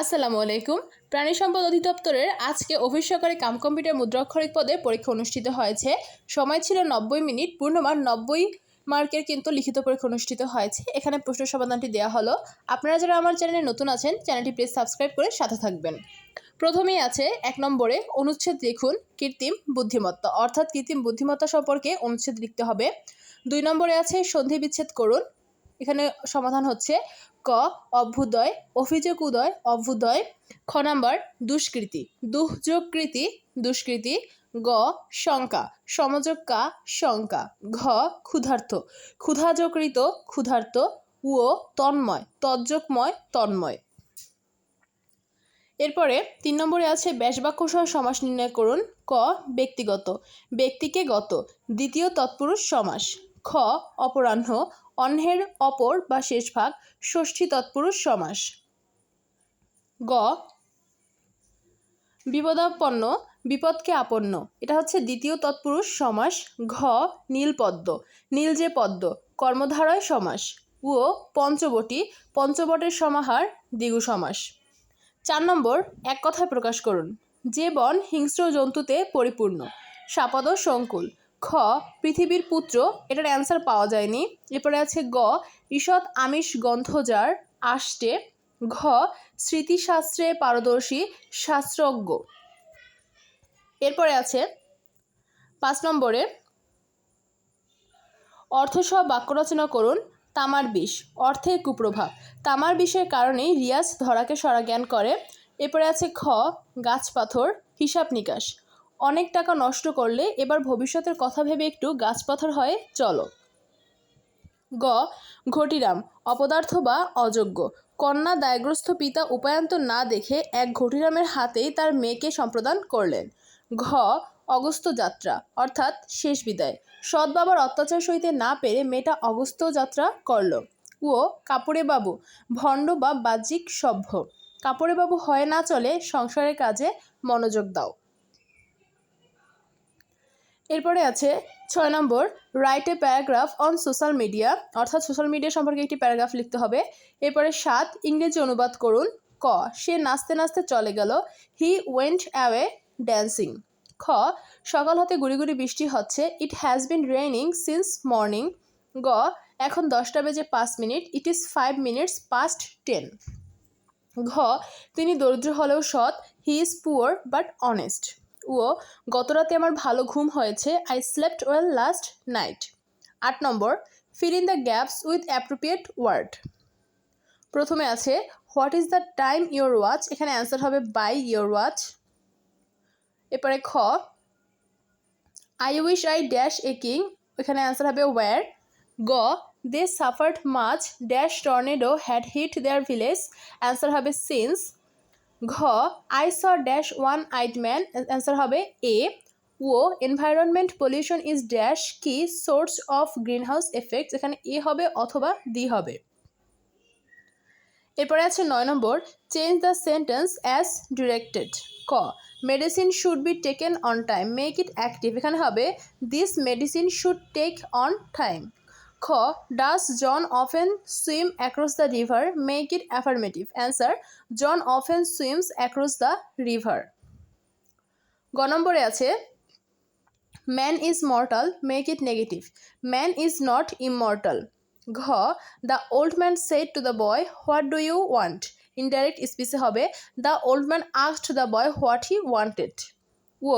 আসসালামু আলাইকুম। প্রাণী সম্পদ অধিদপ্তরের আজকে অফিস সহকারী কাম কম্পিউটার মুদ্রাক্ষরিক পদে পরীক্ষা অনুষ্ঠিত হয়েছে। সময় ছিল নব্বই মিনিট, পূর্ণমান নব্বই মার্কের কিন্তু লিখিত পরীক্ষা অনুষ্ঠিত হয়েছে। এখানে প্রশ্ন সমাধানটি দেওয়া হলো। আপনারা যারা আমার চ্যানেলে নতুন আছেন, চ্যানেলটি প্লিজ সাবস্ক্রাইব করে সাথে থাকবেন। প্রথমেই আছে এক নম্বরে অনুচ্ছেদ লিখুন কৃত্রিম বুদ্ধিমত্তা, অর্থাৎ কৃত্রিম বুদ্ধিমত্তা সম্পর্কে অনুচ্ছেদ লিখতে হবে। দুই নম্বরে আছে সন্ধি বিচ্ছেদ করুন। এখানে সমাধান হচ্ছে ক, অভ্যুদয়, অভিযোগ উদয়, অভ্যুদয়, খ নাম্বার, দুষ্কৃতি। দুঃযোগকৃতি দুষ্কৃতি, গ, শঙ্কা। সমযোগ কা, শঙ্কা। ঘ, ক্ষুধার্ত। ক্ষুধাযোগকৃত, ক্ষুধার্ত ও তন্ময়। তজ্জকময়, তন্ময়। এরপরে তিন নম্বরে আছে ব্যাসবাক্য সহ সমাস নির্ণয় করুন। ক, ব্যক্তিগত। ব্যক্তিকে গত। দ্বিতীয় তৎপুরুষ সমাস। খ, অপরাহ্ন। অন্যের অপর বা শেষ ভাগ ষষ্ঠী তৎপুরুষ সমাস। গ, বিপদাপন্ন, বিপদকে আপন্ন। এটা হচ্ছে দ্বিতীয় তৎপুরুষ সমাস, ঘ, নীলপদ্ম। নীল যে পদ্ম, কর্মধারয় সমাস। ও পঞ্চবটি। পঞ্চবটের সমাহার দ্বিগু সমাস। চার নম্বর, এক কথায় প্রকাশ করুন। যে বন হিংস্র জন্তুতে পরিপূর্ণ। সাপদ সংকুল। খ, পৃথিবীর পুত্র, এটার অ্যান্সার পাওয়া যায়নি। এরপরে আছে গ, ঈষৎ আমিষ গন্ধজার আষ্টে। ঘ, স্মৃতিশাস্ত্রে পারদর্শী, শাস্ত্রজ্ঞ। এরপরে আছে পাঁচ নম্বরে, অর্থসহ বাক্য রচনা করুন, তামার বিষ। অর্থের কুপ্রভাব। তামার বিষের কারণেই রিয়াজ ধরাকে সরা জ্ঞান করে। এরপরে আছে খ, গাছ পাথর, হিসাব নিকাশ। অনেক টাকা নষ্ট করলে এবার ভবিষ্যতের কথা ভেবে একটু গাছ পাথর হয়ে চলো। গ, ঘটিরাম, অপদার্থ বা অযোগ্য। কন্যা দায়গ্রস্ত পিতা উপায়ন্ত না দেখে এক ঘটিরামের হাতেই তার মেয়েকে সম্প্রদান করলেন। ঘ অগস্ত যাত্রা, অর্থাৎ শেষ বিদায়। সৎ বাবার অত্যাচার সইতে না পেরে মেয়েটা অগস্ত যাত্রা করল। ও কাপড়ে বাবু, ভণ্ড বা বাহ্যিক সভ্য। কাপড়ে বাবু হয় না চলে সংসারের কাজে মনোযোগ দাও। এরপরে আছে ছয় নম্বর write a paragraph on social media অর্থাৎ সোশ্যাল মিডিয়া সম্পর্কে একটি প্যারাগ্রাফ লিখতে হবে। এরপরে সাত, ইংরেজি অনুবাদ করুন। ক, সে নাচতে নাচতে চলে গেল। হি ওয়েন্ট অ্যাওয়ে ড্যান্সিং খ, সকাল হতে গুড়ি গুড়ি বৃষ্টি হচ্ছে। It has been raining since morning গ, এখন দশটা বেজে পাঁচ minute. It is five minutes past ten ঘ, তিনি দরিদ্র হলেও সৎ। He is poor but honest ও গতরাতে আমার ভালো ঘুম হয়েছে I slept well last night আট নম্বর fill in the gaps with appropriate word প্রথমে আছে what is the time your watch এখানে অ্যান্সার হবে বাই ইয়োর ওয়াচ এরপরে খ I wish I dash a king এখানে অ্যান্সার হবে ওয়্যার গ they suffered much dash tornado had hit their village answer হবে সিন্স ঘ I saw dash one eyed man answer হবে a O environment pollution is dash key source of greenhouse effects এখানে a হবে অথবা D হবে। এরপরে আছে নয় নম্বর change the sentence as directed ক medicine should be taken on time make it active এখানে হবে this medicine should take on time খ does John often swim across the river make it affirmative answer John often swims across the river গ নম্বরে আছে man is mortal make it negative man is not immortal ঘ the old man said to the boy what do you want indirect স্পিচে হবে the old man asked the boy what he wanted O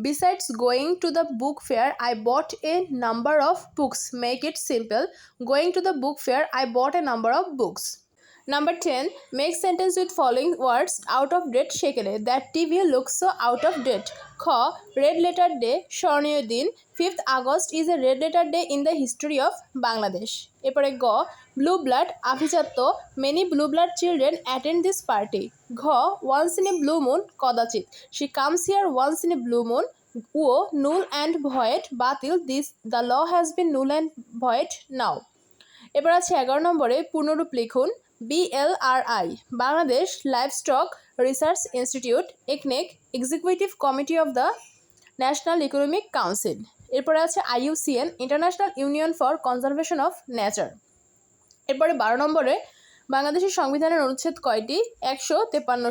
Besides going to the book fair, I bought a number of books. Make it simple. Going to the book fair, I bought a number of books. Number ten make sentence with following words out of date সেকেলে that TV looks out of date খ red letter day স্বর্ণীয় দিন fifth August is a red letter day in the history of Bangladesh এরপরে গ blue blood আভিজাত্য many blue blood children attend this party ঘ once in a blue moon কদাচিৎ she comes here once in a blue moon O null and ভয়েট বাতিল this the law has been null and void now এবার আছে এগারো নম্বরে পুনরূপ লিখুন। BLRI Bangladesh livestock research institute একনেক executive committee of the national economic council এরপরে আছে IUCN international union for conservation of nature এরপরে বারো নম্বরে বাংলাদেশের সংবিধানের অনুচ্ছেদ কয়টি? একশো তেপান্ন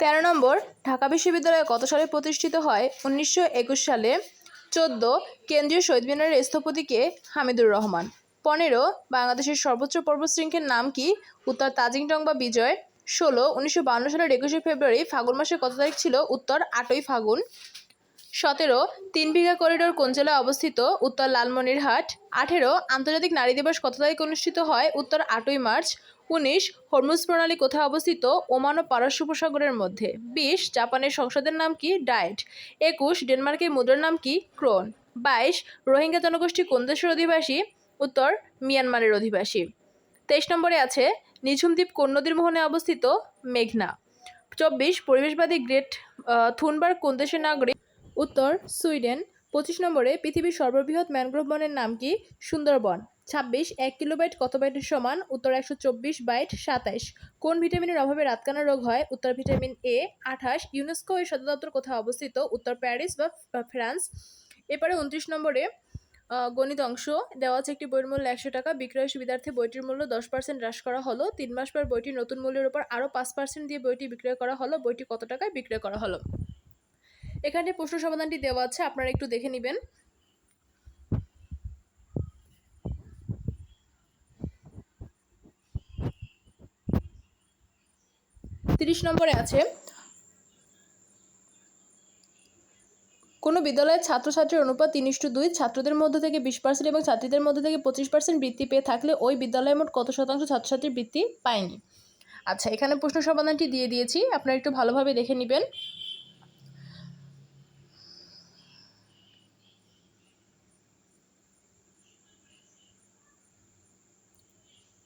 তেরো নম্বর, ঢাকা বিশ্ববিদ্যালয় কত সালে প্রতিষ্ঠিত হয়? উনিশশো একুশ সালে। চোদ্দ, কেন্দ্রীয় শহীদ মিনারের স্থপতিকে হামিদুর রহমান। পনেরো, বাংলাদেশের সর্বোচ্চ পর্বতশৃঙ্গের নাম কি? উত্তর তাজিংটং বা বিজয়। ষোলো, উনিশশো বাউন্ন সালের একুশে ফেব্রুয়ারি ফাগুন মাসের কত তারিখ ছিল? উত্তর, আটই ফাগুন। সতেরো, তিন বিঘা করিডোর কোন জেলায় অবস্থিত? উত্তর লালমনিরহাট। আঠেরো, আন্তর্জাতিক নারী দিবস কত তারিখ অনুষ্ঠিত হয়? উত্তর, আটই মার্চ। উনিশ, হরমুজ প্রণালী কোথায় অবস্থিত? ওমান ও পারস্য উপসাগরের মধ্যে। বিশ, জাপানের সংসদের নাম কি? ডায়েট। একুশ, ডেনমার্কের মুদ্রার নাম কি? ক্রোন। বাইশ, রোহিঙ্গা জনগোষ্ঠী কোন দেশের অধিবাসী? উত্তর মিয়ানমারের অধিবাসী। তেইশ নম্বরে আছে, নিঝুমদ্বীপ কোন নদীর মোহনে অবস্থিত মেঘনা। চব্বিশ, পরিবেশবাদী গ্রেট থুনবার কোন দেশের নাগরিক? উত্তর, সুইডেন। পঁচিশ নম্বরে, পৃথিবীর সর্ববৃহৎ ম্যানগ্রোভ বনের নাম কি? সুন্দরবন। ছাব্বিশ, এক কিলোবাইট কত বাইটের সমান? উত্তর, একশো চব্বিশ বাইট সাতাইশ। কোন ভিটামিনের অভাবে রাতকানা রোগ হয়? উত্তর, ভিটামিন এ আঠাশ। ইউনেস্কো এর সদর দপ্তর কোথায় অবস্থিত? উত্তর, প্যারিস বা ফ্রান্স। এরপরে উনত্রিশ নম্বরে গণিত অংশ। দেওয়া আছে একটি বইয়ের মূল্য একশো টাকা। বিক্রয় সুবিধার্থে বইটির মূল্য দশ পার্সেন্ট হ্রাস করা হলো। তিন মাস পর বইটির নতুন মূল্যের উপর আরও পাঁচ পার্সেন্ট দিয়ে বইটি বিক্রয় করা হলো। বইটি কত টাকায় বিক্রয় করা হলো? এখানে প্রশ্ন সমাধানটি দেওয়া আছে। আপনারা একটু দেখে নেবেন। তিরিশ নম্বরে আছে বিদ্যালয়ের ছাত্রছাত্রীর অনুপাত তিন ইস্টু দুই। ছাত্রদের মধ্যে থেকে বিশ পার্সেন্ট এবং ছাত্রীদের মধ্যে থেকে পঁচিশ পার্সেন্ট বৃত্তি পেয়ে থাকলে ওই বিদ্যালয়ে মোট কত শতাংশ ছাত্রছাত্রীর বৃত্তি পায়নি? আচ্ছা এখানে প্রশ্ন সমাধানটি দিয়ে দিয়েছি। আপনারা একটু ভালোভাবে দেখে নেবেন।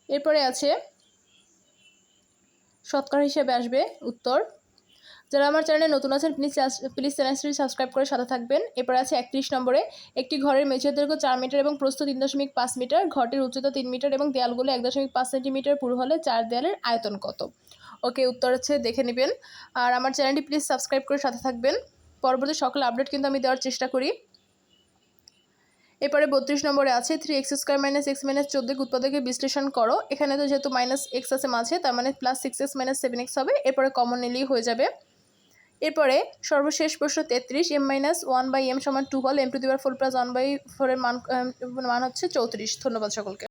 এরপরে আছে, শতকরা হিসেবে আসবে উত্তর। যারা আমার চ্যানেলে নতুন আছেন প্লিজ প্লিজ চ্যানেলটি সাবস্ক্রাইব করে সাথে থাকবেন। এরপরে আছে একত্রিশ নম্বরে, একটি ঘরের মেঝের দৈর্ঘ্য চার মিটার এবং প্রস্থ তিন দশমিক পাঁচ মিটার, ঘরটির উচ্চতা তিন মিটার এবং দেয়ালগুলো এক দশমিক পাঁচ সেন্টিমিটার, পুরো হলে চার দেয়ালের আয়তন কত? ওকে, উত্তর হচ্ছে দেখে নেবেন। আর আমার চ্যানেলটি প্লিজ সাবস্ক্রাইব করে সাথে থাকবেন। পরবর্তী সকল আপডেট কিন্তু আমি দেওয়ার চেষ্টা করি। এরপরে বত্রিশ নম্বরে আছে three x square minus x minus চোদ্দোকে উৎপাদকে বিশ্লেষণ করো। এখানে তো যেহেতু মাইনাস এক্স আছে মাঝে, তার মানে plus six x minus seven x হবে। এরপরে কমন নিলেই হয়ে যাবে। এরপরে সর্বশেষ প্রশ্ন তেত্রিশ m minus one by m সমান টু হল এম টু দিবার ফোর প্লাস ওয়ান বাই ফোরের মান মান হচ্ছে চৌত্রিশ। ধন্যবাদ সকলকে।